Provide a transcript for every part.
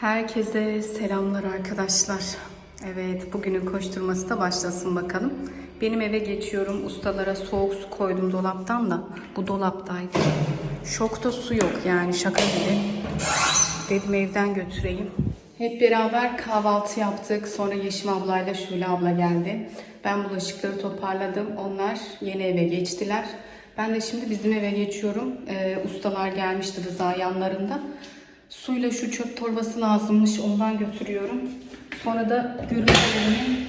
Herkese selamlar arkadaşlar. Evet, bugünün koşturması da başlasın bakalım. Benim eve geçiyorum. Ustalara soğuk su koydum dolaptan da. Bu dolaptaydı. Şokta su yok yani şaka gibi. Dedim evden götüreyim. Hep beraber kahvaltı yaptık. Sonra Yeşim ablayla Şule abla geldi. Ben bulaşıkları toparladım. Onlar yeni eve geçtiler. Ben de şimdi bizim eve geçiyorum. Ee, ustalar gelmişti Rıza yanlarında. Suyla şu çöp torbası lazımmış. Ondan götürüyorum. Sonra da görümcelerimin,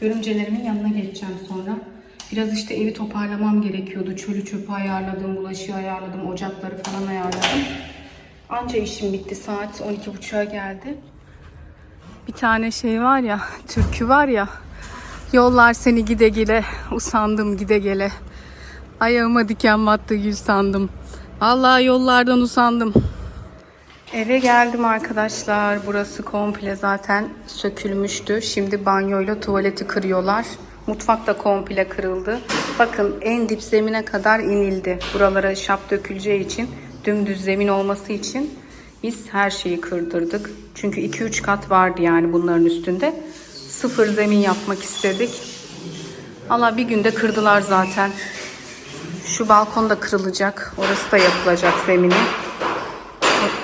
görümcelerimin yanına geçeceğim sonra. Biraz işte evi toparlamam gerekiyordu. Çölü çöpü ayarladım, bulaşığı ayarladım, ocakları falan ayarladım. Anca işim bitti. Saat 12.30'a geldi. Bir tane şey var ya, türkü var ya. Yollar seni gide gele, usandım gide gele. Ayağıma diken battı gül sandım. Allah yollardan usandım. Eve geldim arkadaşlar. Burası komple zaten sökülmüştü. Şimdi banyoyla tuvaleti kırıyorlar. Mutfak da komple kırıldı. Bakın en dip zemine kadar inildi. Buralara şap döküleceği için, dümdüz zemin olması için biz her şeyi kırdırdık. Çünkü 2-3 kat vardı yani bunların üstünde. Sıfır zemin yapmak istedik. Allah bir günde kırdılar zaten. Şu balkon da kırılacak. Orası da yapılacak zemini.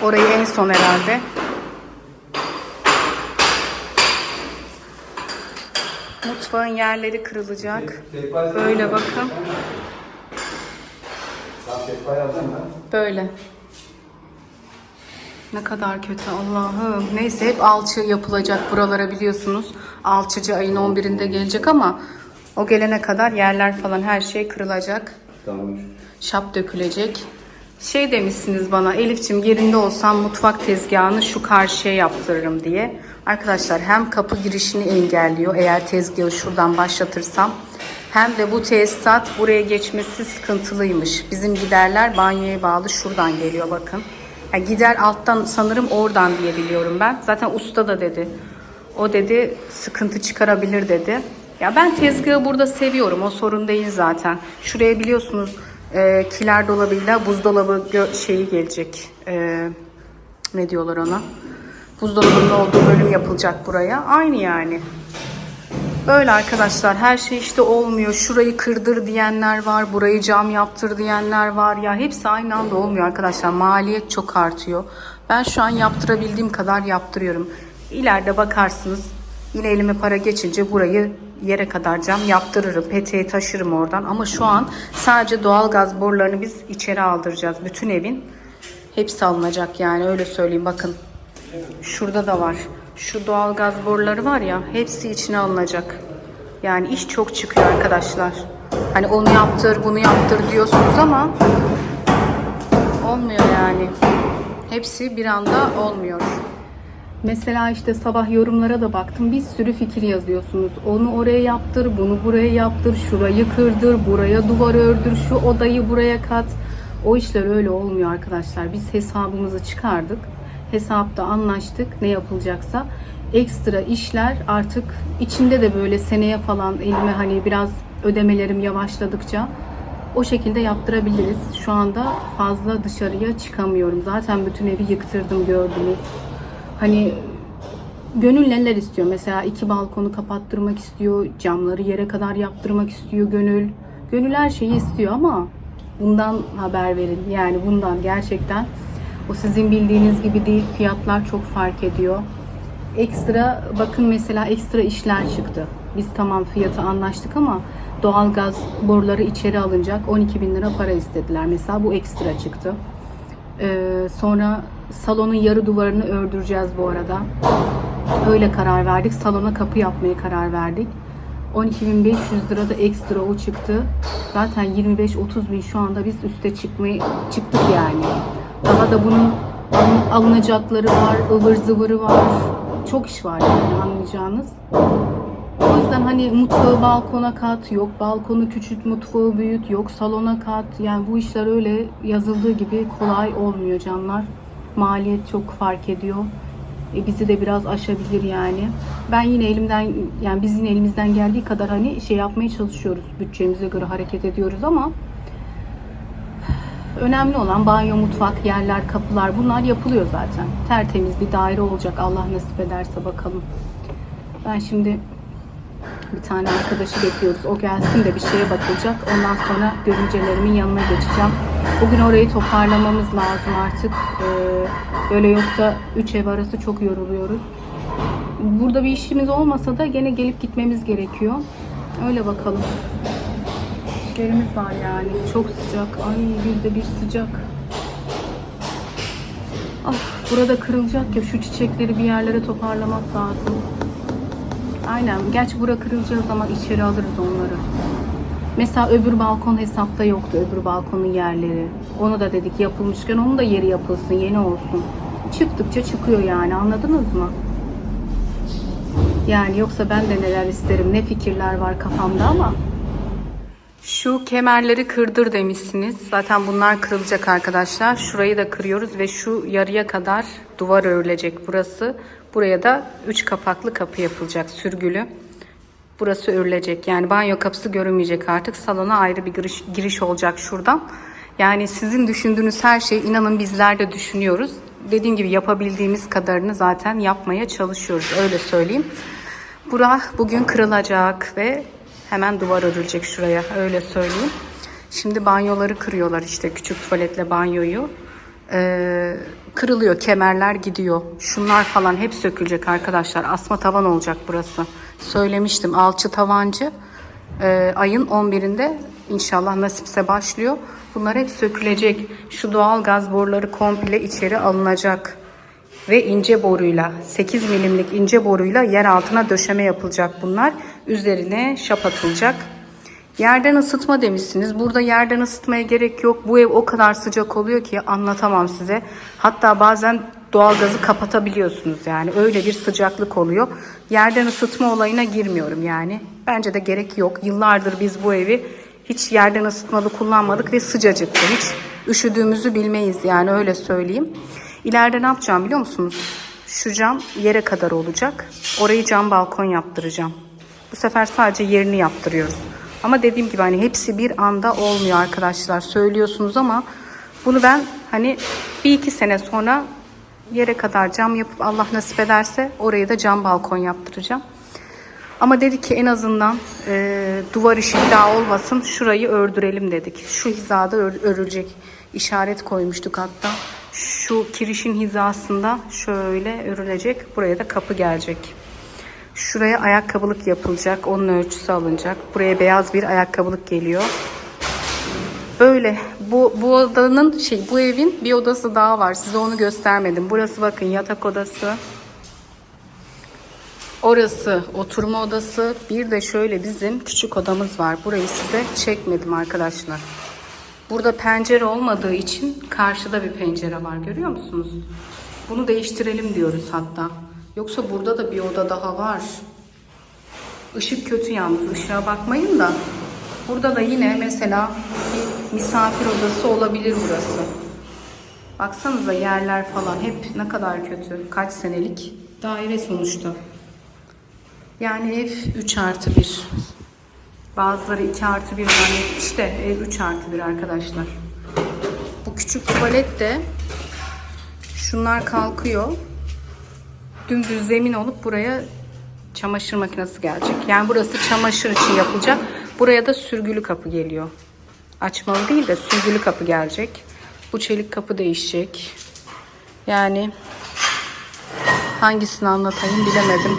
Orayı en son herhalde. Mutfağın yerleri kırılacak. Böyle bakın. Böyle. Ne kadar kötü Allah'ım. Neyse hep alçı yapılacak buralara biliyorsunuz. Alçıcı ayın 11'inde gelecek ama o gelene kadar yerler falan her şey kırılacak. Tamam. Şap dökülecek. Şey demişsiniz bana Elifçim yerinde olsam mutfak tezgahını şu karşıya yaptırırım diye. Arkadaşlar hem kapı girişini engelliyor eğer tezgahı şuradan başlatırsam. Hem de bu tesisat buraya geçmesi sıkıntılıymış. Bizim giderler banyoya bağlı şuradan geliyor bakın. Yani gider alttan sanırım oradan diye biliyorum ben. Zaten usta da dedi. O dedi sıkıntı çıkarabilir dedi. Ya ben tezgahı burada seviyorum. O sorun değil zaten. Şuraya biliyorsunuz e, kiler dolabıyla buzdolabı şeyi gelecek. E, ne diyorlar ona? Buzdolabının olduğu bölüm yapılacak buraya. Aynı yani. Böyle arkadaşlar her şey işte olmuyor. Şurayı kırdır diyenler var. Burayı cam yaptır diyenler var. Ya hepsi aynı anda olmuyor arkadaşlar. Maliyet çok artıyor. Ben şu an yaptırabildiğim kadar yaptırıyorum. İleride bakarsınız. Yine elime para geçince burayı yere kadar cam yaptırırım. Peteği taşırım oradan. Ama şu an sadece doğalgaz borularını biz içeri aldıracağız. Bütün evin. Hepsi alınacak yani öyle söyleyeyim bakın. Şurada da var. Şu doğalgaz boruları var ya hepsi içine alınacak. Yani iş çok çıkıyor arkadaşlar. Hani onu yaptır bunu yaptır diyorsunuz ama olmuyor yani. Hepsi bir anda olmuyor. Mesela işte sabah yorumlara da baktım. Bir sürü fikir yazıyorsunuz. Onu oraya yaptır, bunu buraya yaptır, şurayı kırdır, buraya duvar ördür, şu odayı buraya kat. O işler öyle olmuyor arkadaşlar. Biz hesabımızı çıkardık. Hesapta anlaştık ne yapılacaksa. Ekstra işler artık içinde de böyle seneye falan elime hani biraz ödemelerim yavaşladıkça o şekilde yaptırabiliriz. Şu anda fazla dışarıya çıkamıyorum. Zaten bütün evi yıktırdım gördünüz. Hani Gönül neler istiyor? Mesela iki balkonu kapattırmak istiyor, camları yere kadar yaptırmak istiyor Gönül. Gönül her şeyi istiyor ama bundan haber verin. Yani bundan gerçekten o sizin bildiğiniz gibi değil. Fiyatlar çok fark ediyor. Ekstra bakın mesela ekstra işler çıktı. Biz tamam fiyatı anlaştık ama doğalgaz boruları içeri alınacak 12 bin lira para istediler. Mesela bu ekstra çıktı. Ee, sonra salonun yarı duvarını ördüreceğiz bu arada. Öyle karar verdik. Salona kapı yapmaya karar verdik. 12.500 lira da ekstra o çıktı. Zaten 25-30 bin şu anda biz üste çıkmayı çıktık yani. Daha da bunun alın- alınacakları var, ıvır zıvırı var. Çok iş var yani anlayacağınız. O yüzden hani mutfağı balkona kat, yok balkonu küçült, mutfağı büyüt, yok salona kat. Yani bu işler öyle yazıldığı gibi kolay olmuyor canlar. Maliyet çok fark ediyor. E, bizi de biraz aşabilir yani. Ben yine elimden yani biz yine elimizden geldiği kadar hani şey yapmaya çalışıyoruz. Bütçemize göre hareket ediyoruz ama Önemli olan banyo, mutfak, yerler, kapılar bunlar yapılıyor zaten. Tertemiz bir daire olacak Allah nasip ederse bakalım. Ben şimdi bir tane arkadaşı bekliyoruz. O gelsin de bir şeye bakılacak. Ondan sonra görümcelerimin yanına geçeceğim. Bugün orayı toparlamamız lazım artık. Ee, böyle yoksa üç ev arası çok yoruluyoruz. Burada bir işimiz olmasa da gene gelip gitmemiz gerekiyor. Öyle bakalım. İşlerimiz var yani. Çok sıcak. Ay yüzde bir sıcak. Ah, burada kırılacak ya şu çiçekleri bir yerlere toparlamak lazım. Aynen. Gerçi bura kırılacağı zaman içeri alırız onları. Mesela öbür balkon hesapta yoktu. Öbür balkonun yerleri. Onu da dedik yapılmışken onun da yeri yapılsın. Yeni olsun. Çıktıkça çıkıyor yani. Anladınız mı? Yani yoksa ben de neler isterim. Ne fikirler var kafamda ama. Şu kemerleri kırdır demişsiniz. Zaten bunlar kırılacak arkadaşlar. Şurayı da kırıyoruz ve şu yarıya kadar duvar örülecek burası. Buraya da 3 kapaklı kapı yapılacak sürgülü. Burası örülecek. Yani banyo kapısı görünmeyecek artık. Salona ayrı bir giriş, giriş olacak şuradan. Yani sizin düşündüğünüz her şeyi inanın bizler de düşünüyoruz. Dediğim gibi yapabildiğimiz kadarını zaten yapmaya çalışıyoruz. Öyle söyleyeyim. Bura bugün kırılacak ve hemen duvar örülecek şuraya. Öyle söyleyeyim. Şimdi banyoları kırıyorlar işte küçük tuvaletle banyoyu. Ee, kırılıyor kemerler gidiyor. Şunlar falan hep sökülecek arkadaşlar. Asma tavan olacak burası. Söylemiştim alçı tavancı e, ayın 11'inde inşallah nasipse başlıyor. Bunlar hep sökülecek. Şu doğal gaz boruları komple içeri alınacak. Ve ince boruyla 8 milimlik ince boruyla yer altına döşeme yapılacak bunlar. Üzerine şap atılacak. Yerden ısıtma demişsiniz. Burada yerden ısıtmaya gerek yok. Bu ev o kadar sıcak oluyor ki anlatamam size. Hatta bazen doğalgazı kapatabiliyorsunuz yani. Öyle bir sıcaklık oluyor. Yerden ısıtma olayına girmiyorum yani. Bence de gerek yok. Yıllardır biz bu evi hiç yerden ısıtmalı kullanmadık ve sıcacıktı. Hiç üşüdüğümüzü bilmeyiz yani öyle söyleyeyim. İleride ne yapacağım biliyor musunuz? Şu cam yere kadar olacak. Orayı cam balkon yaptıracağım. Bu sefer sadece yerini yaptırıyoruz. Ama dediğim gibi hani hepsi bir anda olmuyor arkadaşlar. Söylüyorsunuz ama bunu ben hani bir iki sene sonra yere kadar cam yapıp Allah nasip ederse orayı da cam balkon yaptıracağım. Ama dedik ki en azından e, duvar işi bir daha olmasın. Şurayı ördürelim dedik. Şu hizada ör, örülecek. işaret koymuştuk hatta. Şu kirişin hizasında şöyle örülecek. Buraya da kapı gelecek. Şuraya ayakkabılık yapılacak. Onun ölçüsü alınacak. Buraya beyaz bir ayakkabılık geliyor. Böyle bu, bu odanın şey bu evin bir odası daha var. Size onu göstermedim. Burası bakın yatak odası. Orası oturma odası. Bir de şöyle bizim küçük odamız var. Burayı size çekmedim arkadaşlar. Burada pencere olmadığı için karşıda bir pencere var. Görüyor musunuz? Bunu değiştirelim diyoruz hatta. Yoksa burada da bir oda daha var. Işık kötü yalnız. Işığa bakmayın da. Burada da yine mesela bir misafir odası olabilir burası. Baksanıza yerler falan hep ne kadar kötü. Kaç senelik daire sonuçta. Yani ev 3 artı 1. Bazıları 2 artı 1 zannetmiş de ev 3 artı 1 arkadaşlar. Bu küçük tuvalet de şunlar kalkıyor. Dümdüz zemin olup buraya çamaşır makinesi gelecek. Yani burası çamaşır için yapılacak. Buraya da sürgülü kapı geliyor. Açmalı değil de sürgülü kapı gelecek. Bu çelik kapı değişecek. Yani hangisini anlatayım bilemedim.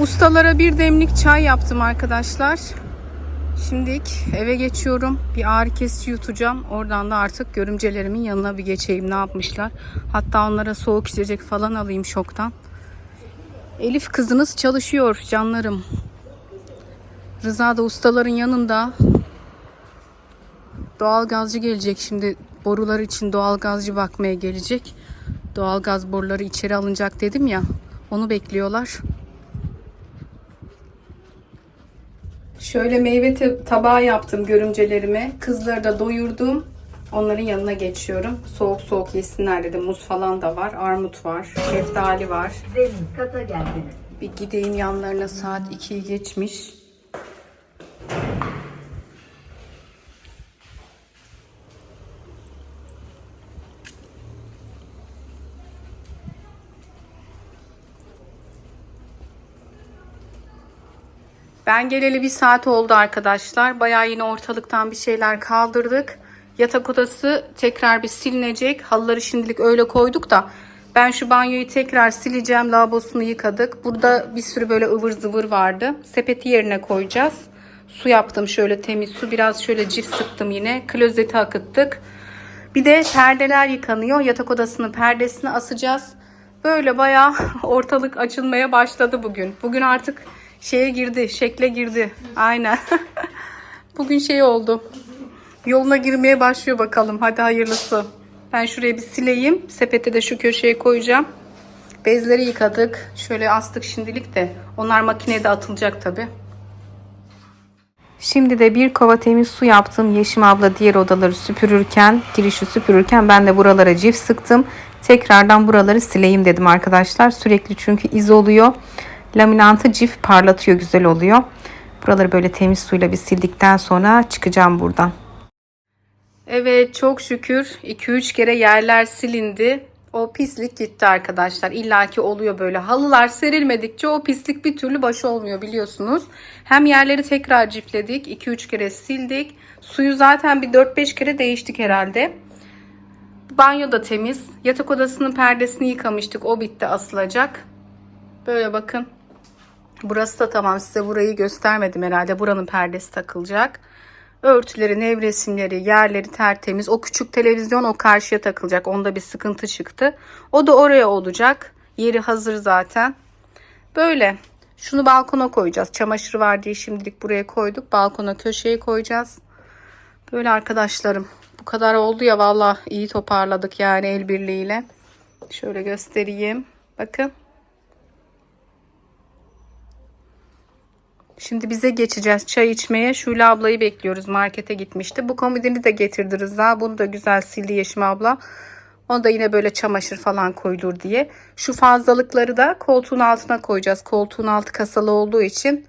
Ustalara bir demlik çay yaptım arkadaşlar. Şimdilik eve geçiyorum. Bir ağrı kesici yutacağım. Oradan da artık görümcelerimin yanına bir geçeyim. Ne yapmışlar? Hatta onlara soğuk içecek falan alayım şoktan. Elif kızınız çalışıyor canlarım. Rıza da ustaların yanında. Doğalgazcı gelecek şimdi. Borular için doğalgazcı bakmaya gelecek. Doğalgaz boruları içeri alınacak dedim ya. Onu bekliyorlar. Şöyle meyve tabağı yaptım görümcelerime. Kızları da doyurdum. Onların yanına geçiyorum. Soğuk soğuk yesinler dedim. Muz falan da var. Armut var. Şeftali var. Zemin kata geldiniz. Bir gideyim yanlarına saat 2'yi geçmiş. Ben geleli bir saat oldu arkadaşlar. Bayağı yine ortalıktan bir şeyler kaldırdık. Yatak odası tekrar bir silinecek. Halıları şimdilik öyle koyduk da ben şu banyoyu tekrar sileceğim. Lavabosunu yıkadık. Burada bir sürü böyle ıvır zıvır vardı. Sepeti yerine koyacağız. Su yaptım şöyle temiz su. Biraz şöyle cif sıktım yine. Klozeti akıttık. Bir de perdeler yıkanıyor. Yatak odasının perdesini asacağız. Böyle bayağı ortalık açılmaya başladı bugün. Bugün artık şeye girdi, şekle girdi. Aynen. bugün şey oldu. Yoluna girmeye başlıyor bakalım. Hadi hayırlısı. Ben şuraya bir sileyim. Sepete de şu köşeye koyacağım. Bezleri yıkadık. Şöyle astık şimdilik de. Onlar makinede atılacak tabi. Şimdi de bir kova temiz su yaptım. Yeşim abla diğer odaları süpürürken, girişi süpürürken ben de buralara cif sıktım. Tekrardan buraları sileyim dedim arkadaşlar. Sürekli çünkü iz oluyor. Laminantı cif parlatıyor, güzel oluyor. Buraları böyle temiz suyla bir sildikten sonra çıkacağım buradan. Evet çok şükür 2-3 kere yerler silindi. O pislik gitti arkadaşlar. İlla ki oluyor böyle. Halılar serilmedikçe o pislik bir türlü baş olmuyor biliyorsunuz. Hem yerleri tekrar cifledik. 2-3 kere sildik. Suyu zaten bir 4-5 kere değiştik herhalde. Banyo da temiz. Yatak odasının perdesini yıkamıştık. O bitti asılacak. Böyle bakın. Burası da tamam. Size burayı göstermedim herhalde. Buranın perdesi takılacak. Örtüleri, nevresimleri, yerleri tertemiz. O küçük televizyon o karşıya takılacak. Onda bir sıkıntı çıktı. O da oraya olacak. Yeri hazır zaten. Böyle. Şunu balkona koyacağız. Çamaşır var diye şimdilik buraya koyduk. Balkona köşeye koyacağız. Böyle arkadaşlarım. Bu kadar oldu ya valla iyi toparladık yani el birliğiyle. Şöyle göstereyim. Bakın. Şimdi bize geçeceğiz çay içmeye. Şule ablayı bekliyoruz. Markete gitmişti. Bu komodini de getirdi Rıza. Bunu da güzel sildi Yeşim abla. Onu da yine böyle çamaşır falan koyulur diye. Şu fazlalıkları da koltuğun altına koyacağız. Koltuğun altı kasalı olduğu için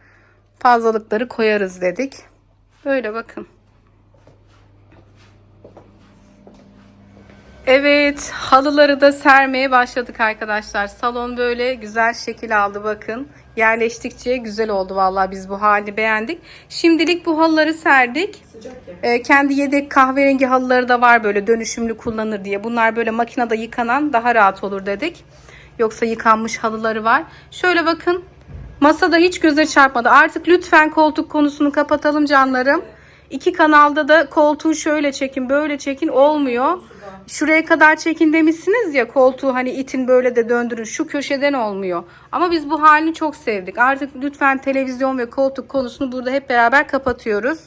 fazlalıkları koyarız dedik. Böyle bakın. Evet, halıları da sermeye başladık arkadaşlar. Salon böyle güzel şekil aldı bakın. Yerleştikçe güzel oldu vallahi biz bu hali beğendik. Şimdilik bu halıları serdik. Ee, kendi yedek kahverengi halıları da var böyle dönüşümlü kullanır diye. Bunlar böyle makinede yıkanan daha rahat olur dedik. Yoksa yıkanmış halıları var. Şöyle bakın. Masada hiç göze çarpmadı. Artık lütfen koltuk konusunu kapatalım canlarım. İki kanalda da koltuğu şöyle çekin böyle çekin olmuyor. Şuraya kadar çekin demişsiniz ya koltuğu hani itin böyle de döndürün şu köşeden olmuyor. Ama biz bu halini çok sevdik. Artık lütfen televizyon ve koltuk konusunu burada hep beraber kapatıyoruz.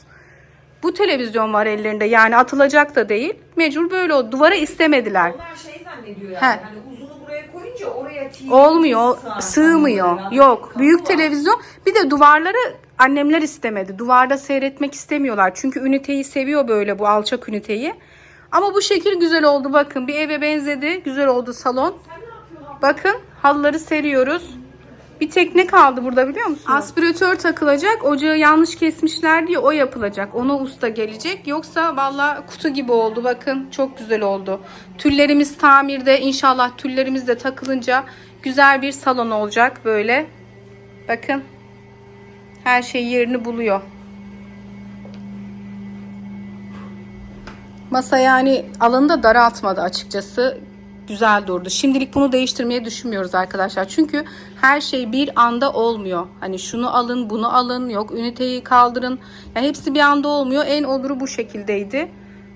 Bu televizyon var ellerinde yani atılacak da değil. Mecbur böyle o duvara istemediler. Onlar şey zannediyor He. yani. Hani uzunu buraya koyunca oraya Olmuyor, sığar. sığmıyor. Böyle Yok, büyük televizyon. Bir de duvarları annemler istemedi. Duvarda seyretmek istemiyorlar. Çünkü üniteyi seviyor böyle bu alçak üniteyi. Ama bu şekil güzel oldu bakın. Bir eve benzedi. Güzel oldu salon. Bakın halıları seriyoruz. Bir tek ne kaldı burada biliyor musunuz? Aspiratör takılacak. Ocağı yanlış kesmişler diye o yapılacak. Ona usta gelecek. Yoksa valla kutu gibi oldu. Bakın çok güzel oldu. Tüllerimiz tamirde. İnşallah tüllerimiz de takılınca güzel bir salon olacak böyle. Bakın. Her şey yerini buluyor. Masa yani alanı da daraltmadı açıkçası. güzel durdu. Şimdilik bunu değiştirmeyi düşünmüyoruz arkadaşlar. Çünkü her şey bir anda olmuyor. Hani şunu alın, bunu alın, yok üniteyi kaldırın. Yani hepsi bir anda olmuyor. En oluru bu şekildeydi.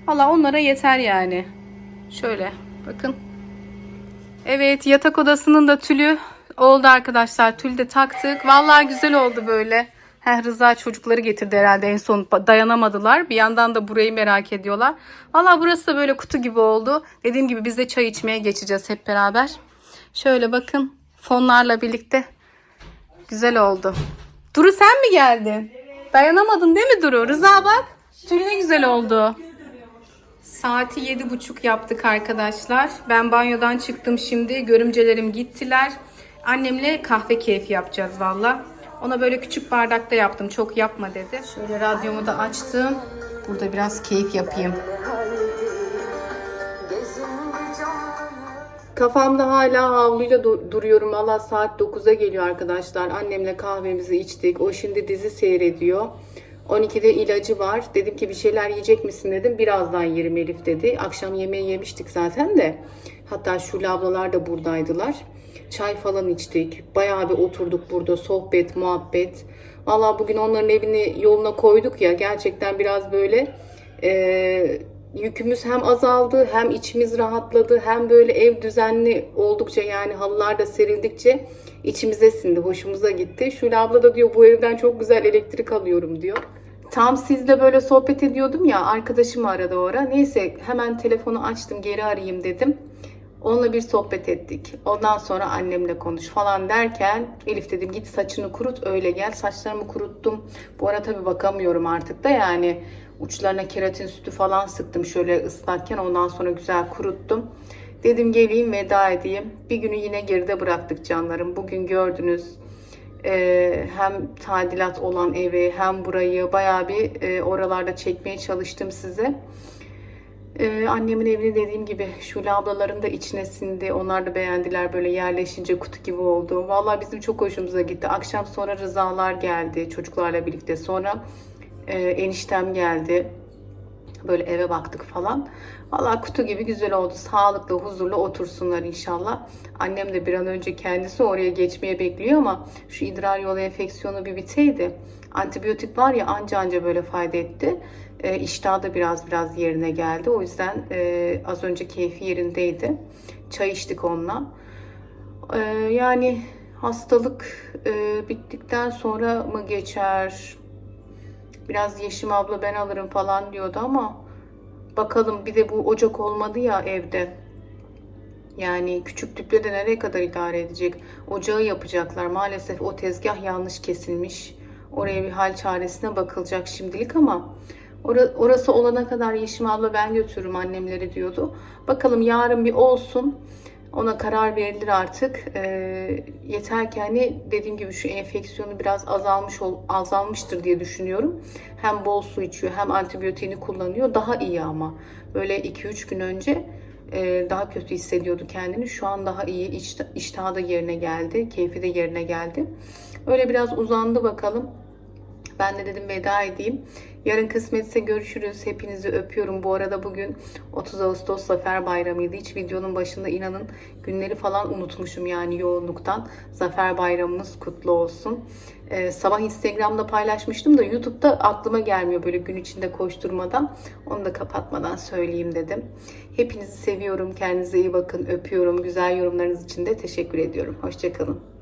Valla onlara yeter yani. Şöyle bakın. Evet yatak odasının da tülü oldu arkadaşlar. Tülü de taktık. Vallahi güzel oldu böyle. Heh, Rıza çocukları getirdi herhalde en son dayanamadılar. Bir yandan da burayı merak ediyorlar. Vallahi burası da böyle kutu gibi oldu. Dediğim gibi biz de çay içmeye geçeceğiz hep beraber. Şöyle bakın fonlarla birlikte güzel oldu. Duru sen mi geldin? Dayanamadın değil mi Duru? Rıza bak. Tül ne güzel oldu. Saati yedi buçuk yaptık arkadaşlar. Ben banyodan çıktım şimdi. Görümcelerim gittiler. Annemle kahve keyfi yapacağız valla. Ona böyle küçük bardakta yaptım. Çok yapma dedi. Şöyle radyomu da açtım. Burada biraz keyif yapayım. Kafamda hala havluyla du- duruyorum. Valla saat 9'a geliyor arkadaşlar. Annemle kahvemizi içtik. O şimdi dizi seyrediyor. 12'de ilacı var. Dedim ki bir şeyler yiyecek misin dedim. Birazdan yerim Elif dedi. Akşam yemeği yemiştik zaten de. Hatta Şule ablalar da buradaydılar. Çay falan içtik. Bayağı bir oturduk burada. Sohbet, muhabbet. Valla bugün onların evini yoluna koyduk ya. Gerçekten biraz böyle e, yükümüz hem azaldı hem içimiz rahatladı hem böyle ev düzenli oldukça yani halılar da serildikçe içimize sindi hoşumuza gitti. Şule abla da diyor bu evden çok güzel elektrik alıyorum diyor. Tam sizle böyle sohbet ediyordum ya arkadaşım aradı o ara. Neyse hemen telefonu açtım geri arayayım dedim. Onunla bir sohbet ettik. Ondan sonra annemle konuş falan derken Elif dedim git saçını kurut öyle gel. Saçlarımı kuruttum. Bu ara tabii bakamıyorum artık da yani uçlarına keratin sütü falan sıktım şöyle ıslakken ondan sonra güzel kuruttum. Dedim geleyim veda edeyim. Bir günü yine geride bıraktık canlarım. Bugün gördünüz Ee, hem tadilat olan evi hem burayı bayağı bir e, oralarda çekmeye çalıştım size. Ee, annemin evini dediğim gibi Şule ablaların da içine sindi. Onlar da beğendiler böyle yerleşince kutu gibi oldu. Vallahi bizim çok hoşumuza gitti. Akşam sonra Rızalar geldi çocuklarla birlikte. Sonra e, eniştem geldi. Böyle eve baktık falan. Vallahi kutu gibi güzel oldu. Sağlıklı, huzurlu otursunlar inşallah. Annem de bir an önce kendisi oraya geçmeye bekliyor ama şu idrar yolu enfeksiyonu bir biteydi. Antibiyotik var ya anca anca böyle fayda etti. E, iştah da biraz biraz yerine geldi. O yüzden e, az önce keyfi yerindeydi. Çay içtik onunla. E, yani hastalık e, bittikten sonra mı geçer? Biraz Yeşim abla ben alırım falan diyordu ama bakalım bir de bu ocak olmadı ya evde. Yani küçük tüple de nereye kadar idare edecek? Ocağı yapacaklar. Maalesef o tezgah yanlış kesilmiş. Oraya bir hal çaresine bakılacak şimdilik ama orası olana kadar Yeşim abla ben götürürüm annemleri diyordu. Bakalım yarın bir olsun. Ona karar verilir artık. Ee, yeter ki hani dediğim gibi şu enfeksiyonu biraz azalmış ol, azalmıştır diye düşünüyorum. Hem bol su içiyor hem antibiyotiğini kullanıyor. Daha iyi ama. Böyle 2-3 gün önce e, daha kötü hissediyordu kendini. Şu an daha iyi. İş, iştahı da yerine geldi. Keyfi de yerine geldi. Öyle biraz uzandı bakalım. Ben de dedim veda edeyim. Yarın kısmetse görüşürüz. Hepinizi öpüyorum. Bu arada bugün 30 Ağustos Zafer Bayramı'ydı. Hiç videonun başında inanın günleri falan unutmuşum yani yoğunluktan. Zafer Bayramımız kutlu olsun. Ee, sabah Instagram'da paylaşmıştım da YouTube'da aklıma gelmiyor böyle gün içinde koşturmadan. Onu da kapatmadan söyleyeyim dedim. Hepinizi seviyorum. Kendinize iyi bakın. Öpüyorum. Güzel yorumlarınız için de teşekkür ediyorum. Hoşçakalın.